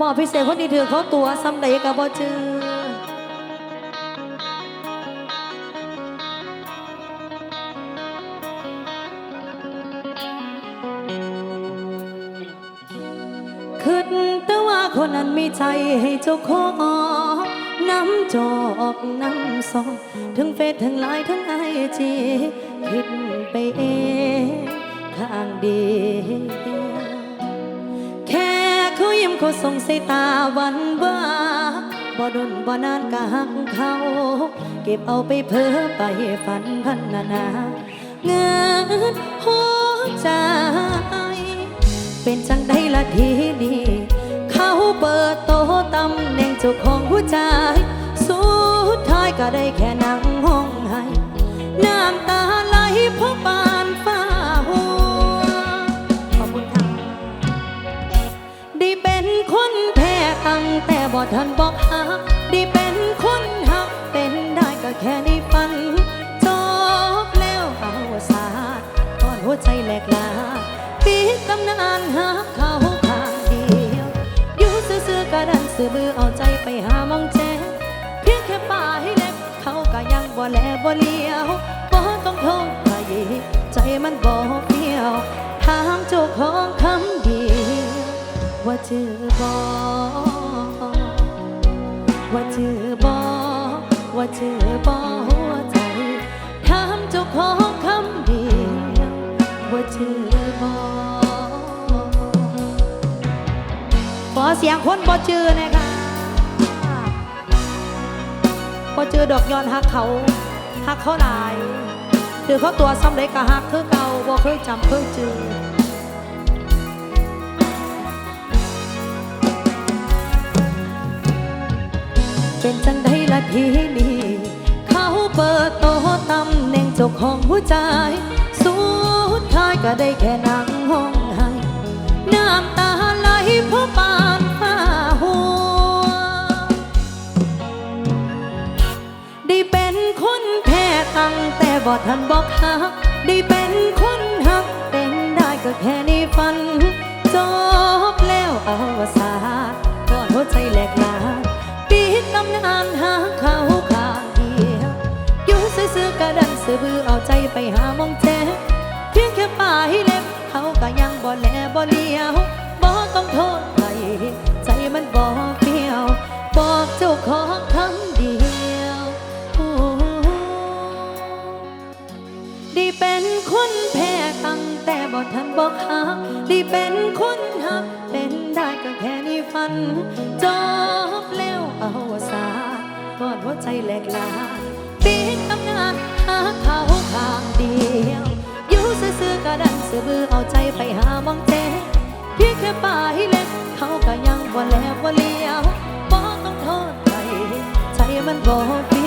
บอพิเศษคนที่ถือเขาตัวซ้ำใดก็บ่เจอคิดแต่ว่าคนนั้นมีใจให้เจ้าของน้ำจอกน้ำซองถึงเฟซถึงไลน์ถึงไอจีคิดไปเอง ข้างเดี เขาส่งสายตาหวันว่าบ่ดนบ่นานก็หักเขา เก็บเอาไปเพ้อไปฝันพันนานาเงินหัวใจ เป็นจังได้ละทีนี้เขาเปิดโตะตำแหน่งเจ้าของหัวใจ สุดท้ายก็ได้แค่นั่งห้องไห้ น้ำตาไหลเพราะปา แต่บ่ทันบอกหักได้เป็นคนหักเป็นได้ก็แค่ในฝันจบแล้วเอาสาดก่อนหัวใจแหลกลาปิดตำนานหาเขาข้างเดียวอยู่ซื่อๆก็ดันซื้อมือเอาใจไปหามองแจเพียงแค่ป่าให้เล็บเขาก็ยังบ่แลบ่เลี้ยวบ่ต้องโทษใครใจมันบ่เปรี้ยวถามเจ้าของคำเดียวว่าเจอ ว่าเจอบ่หัวใจถามเจ้าของคำเดียวว่าเจอบ่ขอเสียงคนบ่เจอหนะคะบ่เจอดอกยอนหักเขาหักเขาหลายคือเขาตัวซ้ำเล็กก็หักคือเก่าบ่เคยจำเคยเจอเป็นจัง ได้ละทีนี้เขาเปิดโตะตำแหน่งจ้าของหัวใจ สุดท้ายก็ได้แค่นั่งห้องไห้น้ำตาไหลเพราะปานฟ้าหัว ได้เป็นคนแพ้ตั้งแต่บ่ทันบอกหัก ได้เป็นคนหักเป็นได้ก็แค่ในฝันจบแล้วานหาเขาข้างเดียวอยู่ซื่อๆก็ดันซื้อบือเอาใจไปหามองแท้เพียงแค่ป่าให้เล็บเขาก็ยังบ่แลบ่เลี้ยวบ่ต้องโทษใครใจมันบ่เปรี้ยว บอกเจ้าของคำเดียวโอ้ได้เป็นคน แต่บ่ทันบอกหักได้เป็นคนหักเป็นได้ก็แค่ในฝัน จบแล้วเอาสาดก่อนหัวใจแหลกลาปิดตำนานหาเขาข้างเดียวอยู่ซื่อๆก็ดันซื้อบือเอาใจไปหามองเจเพียงแค่ป่าให้เล็กเขาก็ยังบ่าแลบ่าเลี้ยวบ่ต้องโทษใครใจมันบ่เป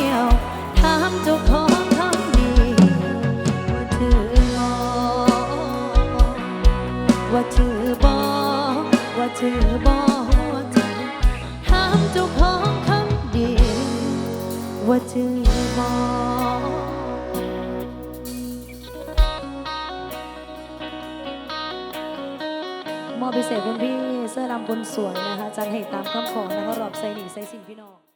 ว่าเธอบ่ว่าเธอบ่ใจถามเจ้าของคำเดียวว่าเธอบ่มอบพิเศษคุณพี่เสื้อดำคนสวยนะคะจันให้ตามคำขอนะคะรอบใส่หนีใส่สิ่งพี่น้อง